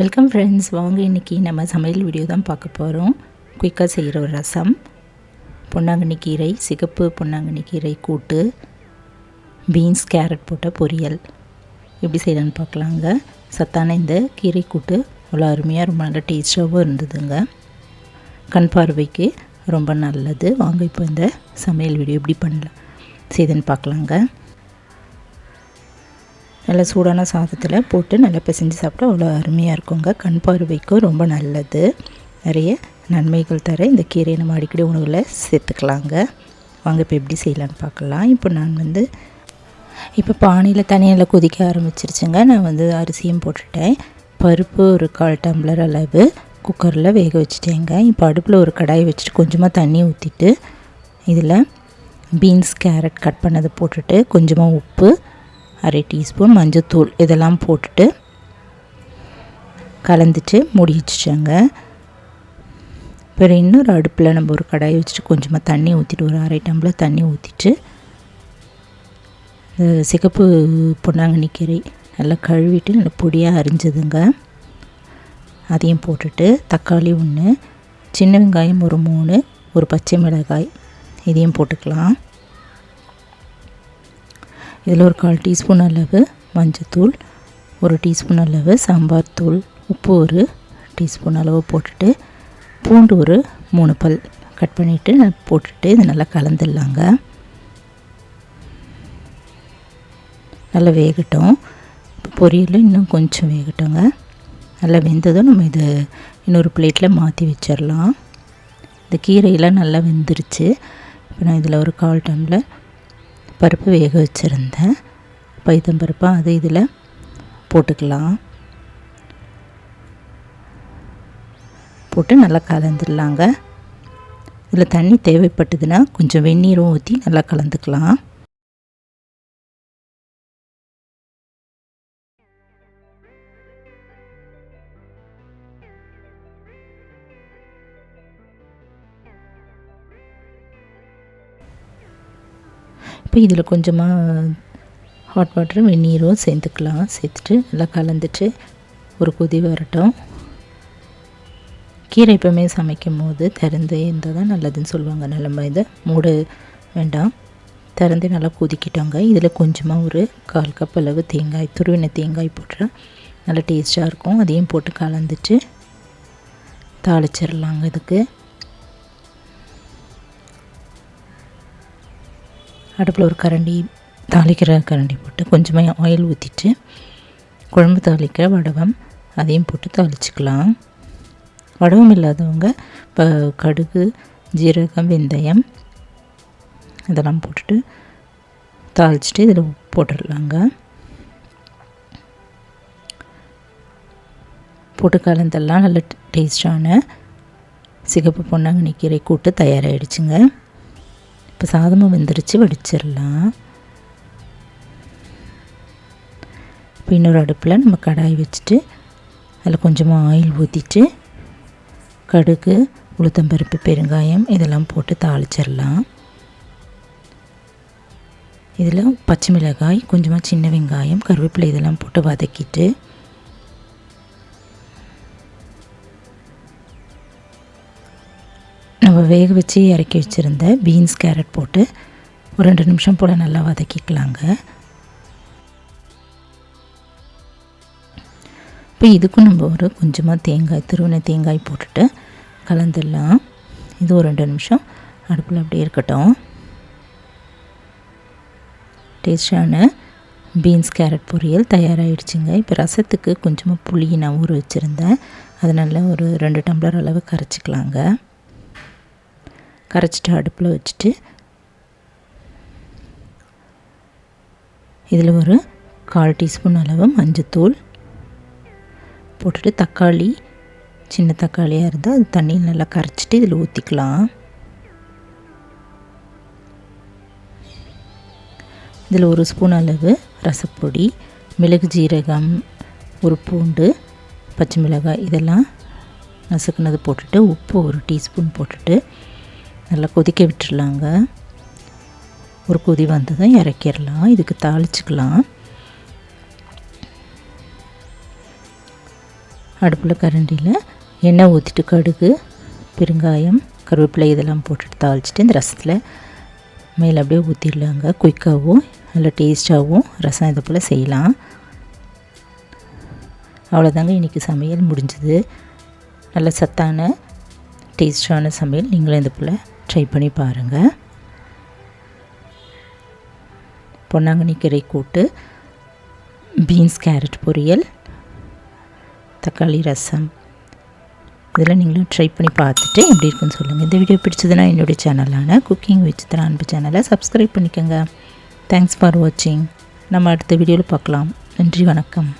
Welcome friends வாங்க இன்றைக்கி நம்ம சமையல் வீடியோ தான் பார்க்க போகிறோம் குயிக்காக செய்கிற ஒரு ரசம். பொன்னாங்கண்ணி கீரை சிகப்பு பொன்னாங்கண்ணி கீரை கூட்டு பீன்ஸ் கேரட் போட்ட பொரியல். எப்படி செய்யலான்னு பார்க்கலாங்க. சத்தான இந்த கீரை கூட்டு அவ்வளோ அருமையாக ரொம்ப நல்ல டேஸ்ட்டாகவும் இருந்ததுங்க. கண் பார்வைக்கு ரொம்ப நல்லது. வாங்க இப்போ இந்த சமையல் வீடியோ எப்படி பண்ணலாம் செய்துன்னு பார்க்கலாங்க. நல்லா சூடான சாதத்தில் போட்டு நல்லா பிசைஞ்சு சாப்பிட்டா அவ்வளோ அருமையாக இருக்குங்க. கண் பார்வைக்கும் ரொம்ப நல்லது. நிறைய நன்மைகள் தர இந்த கீரையை நம்ம அடிக்கடி உணவில் சேர்த்துக்கலாங்க. வாங்க இப்போ எப்படி செய்யலான்னு பார்க்கலாம். இப்போ நான் வந்து இப்போ பானையில் தனியில் கொதிக்க ஆரம்பிச்சிருச்சுங்க. நான் வந்து அரிசியும் போட்டுட்டேன். பருப்பு ஒரு கால் டம்ளர் அளவு குக்கரில் வேக வச்சுட்டேங்க. இப்போ அடுப்பில் ஒரு கடாயை வச்சுட்டு கொஞ்சமாக தண்ணி ஊற்றிட்டு இதில் பீன்ஸ் கேரட் கட் பண்ணதை போட்டுட்டு கொஞ்சமாக உப்பு அரை டீஸ்பூன் மஞ்சத்தூள் இதெல்லாம் போட்டுட்டு கலந்துட்டு மூடி வச்சுட்டேங்க. அப்புறம் இன்னொரு அடுப்பில் நம்ம ஒரு கடாயை வச்சுட்டு கொஞ்சமாக தண்ணி ஊற்றிட்டு ஒரு அரை டம்ளர் தண்ணி ஊற்றிட்டு சிகப்பு பொன்னாங்கண்ணி கீரை நல்லா கழுவிட்டு நல்லா பொடியாக அரிஞ்சதுங்க. அதையும் போட்டுட்டு தக்காளி ஒன்று சின்ன வெங்காயம் ஒரு மூணு ஒரு பச்சை மிளகாய் இதையும் போட்டுக்கலாம். இதில் ஒரு கால் டீஸ்பூன் அளவு மஞ்சத்தூள் ஒரு டீஸ்பூன் அளவு சாம்பார் தூள் உப்பு ஒரு டீஸ்பூன் அளவு போட்டுட்டு பூண்டு ஒரு மூணு பல் கட் பண்ணிவிட்டு போட்டுட்டு இது நல்லா கலந்துடலாங்க. நல்லா வேகட்டும். பொரியல் இன்னும் கொஞ்சம் வேகட்டுங்க. நல்லா வெந்ததும் நம்ம இது இன்னொரு பிளேட்டில் மாற்றி வச்சிடலாம். இந்த கீரையெல்லாம் நல்லா வெந்துருச்சு. இப்போ நான் இதில் ஒரு கால் டம்ளர் பருப்பு வேக வச்சுருந்தேன். பைத்தம்பருப்பாக அதை இதில் போட்டுக்கலாம். போட்டு நல்லா கலந்துடலாங்க. இதில் தண்ணி தேவைப்பட்டதுன்னா கொஞ்சம் வெந்நீரும் ஊற்றி நல்லா கலந்துக்கலாம். இப்போ இதில் கொஞ்சமாக ஹாட் வாட்டரும் வெந்நீரும் சேர்த்துக்கலாம். சேர்த்துட்டு நல்லா கலந்துட்டு ஒரு கொதி வரட்டும். கீரை எப்போவுமே சமைக்கும் போது திறந்து இருந்தால் தான் நல்லதுன்னு சொல்லுவாங்க. நம்ம இதை மூட வேண்டாம். திறந்து நல்லா கொதிக்கிட்டோங்க. இதில் கொஞ்சமாக ஒரு கால் கப் அளவு தேங்காய் துருவின தேங்காய் போட்டுறா நல்லா டேஸ்ட்டாக இருக்கும். அதையும் போட்டு கலந்துட்டு தாளிச்சிடலாங்க இதுக்கு. அடுப்பில் ஒரு கரண்டி தாளிக்கிற கரண்டி போட்டு கொஞ்சமாக ஆயில் ஊற்றிட்டு குழம்பு தாளிக்கிற வடவம் அதையும் போட்டு தாளிச்சிக்கலாம். வடவம் இல்லாதவங்க இப்போ கடுகு ஜீரகம் வெந்தயம் இதெல்லாம் போட்டுட்டு தாளிச்சிட்டு இதில் போட்டுடலாங்க. போட்டு கலந்தெல்லாம் நல்ல டேஸ்டான சிகப்பு பொன்னாங்கண்ணி கீரை கூட்டு தயாராகிடுச்சுங்க இப்போ சாதமும் வெந்துருச்சு வடிச்சிடலாம் இப்போ இன்னொரு அடுப்பில் நம்ம கடாய் வச்சுட்டு அதில் கொஞ்சமாக ஆயில் ஊற்றிட்டு கடுகு உளுத்தம்பருப்பு பெருங்காயம் இதெல்லாம் போட்டு தாளிச்சிடலாம் இதில் பச்சை மிளகாய் கொஞ்சமாக சின்ன வெங்காயம் கருவேப்பிலை இதெல்லாம் போட்டு வதக்கிட்டு நம்ம வேக வச்சு இறக்கி வச்சுருந்த பீன்ஸ் கேரட் போட்டு ஒரு ரெண்டு நிமிஷம் போல் நல்லா வதக்கிக்கலாங்க. இப்போ இதுக்கும் நம்ம ஒரு கொஞ்சமாக தேங்காய் திருவினை தேங்காய் போட்டுட்டு கலந்துடலாம். இது ஒரு ரெண்டு நிமிஷம். அடுப்பில் அப்படியே இருக்கட்டும். டேஸ்டான பீன்ஸ் கேரட் பொரியல் தயாராகிடுச்சுங்க இப்போ ரசத்துக்கு கொஞ்சமாக புளியை நான் ஊற வச்சுருந்தேன். அதனால் ஒரு ரெண்டு டம்ளர் அளவு கரைச்சிக்கலாங்க. கரைச்சிட்டு அடுப்பில் வச்சுட்டு இதில் ஒரு கால் டீஸ்பூன் அளவு மஞ்சத்தூள் போட்டுட்டு தக்காளி சின்ன தக்காளியாக இருந்தால் அது தண்ணியில் நல்லா கரைச்சிட்டு இதில் ஊற்றிக்கலாம் இதில் ஒரு ஸ்பூன் அளவு ரசப்பொடி மிளகு ஜீரகம் ஒரு பூண்டு பச்சை மிளகாய் இதெல்லாம் நசுக்குனது போட்டுட்டு உப்பு ஒரு டீஸ்பூன் போட்டுட்டு நல்லா கொதிக்க விட்டுடலாங்க. ஒரு கொதி வந்ததும் இறக்கிடலாம். இதுக்கு தாளிச்சுக்கலாம். அடுப்பில் கரண்டியில் எண்ணெய் ஊற்றிட்டு கடுகு பெருங்காயம் கருவேப்பிலை இதெல்லாம் போட்டுட்டு தாளிச்சிட்டு இந்த ரசத்தில் மேலே அப்படியே ஊற்றிடலாங்க குயிக்காகவும் நல்லா டேஸ்ட்டாகவும் ரசம் இதை போல் செய்யலாம். அவ்வளோதாங்க இன்றைக்கி சமையல் முடிஞ்சுது. நல்ல சத்தான டேஸ்டான சமையல். நீங்களும் இது போல் ட்ரை பண்ணி பாருங்கள் பொன்னாங்கண்ணி கீரை கூட்டு பீன்ஸ் கேரட் பொரியல் தக்காளி ரசம். இதெல்லாம் நீங்களும் ட்ரை பண்ணி பார்த்துட்டு எப்படி இருக்குன்னு சொல்லுங்கள் இந்த வீடியோ பிடிச்சதுன்னா என்னுடைய சேனலான குக்கிங் வித் அன்பு சேனலை சப்ஸ்கிரைப் பண்ணிக்கோங்க. தேங்க்ஸ் ஃபார் வாட்சிங் நம்ம அடுத்த வீடியோவில் பார்க்கலாம். நன்றி வணக்கம்.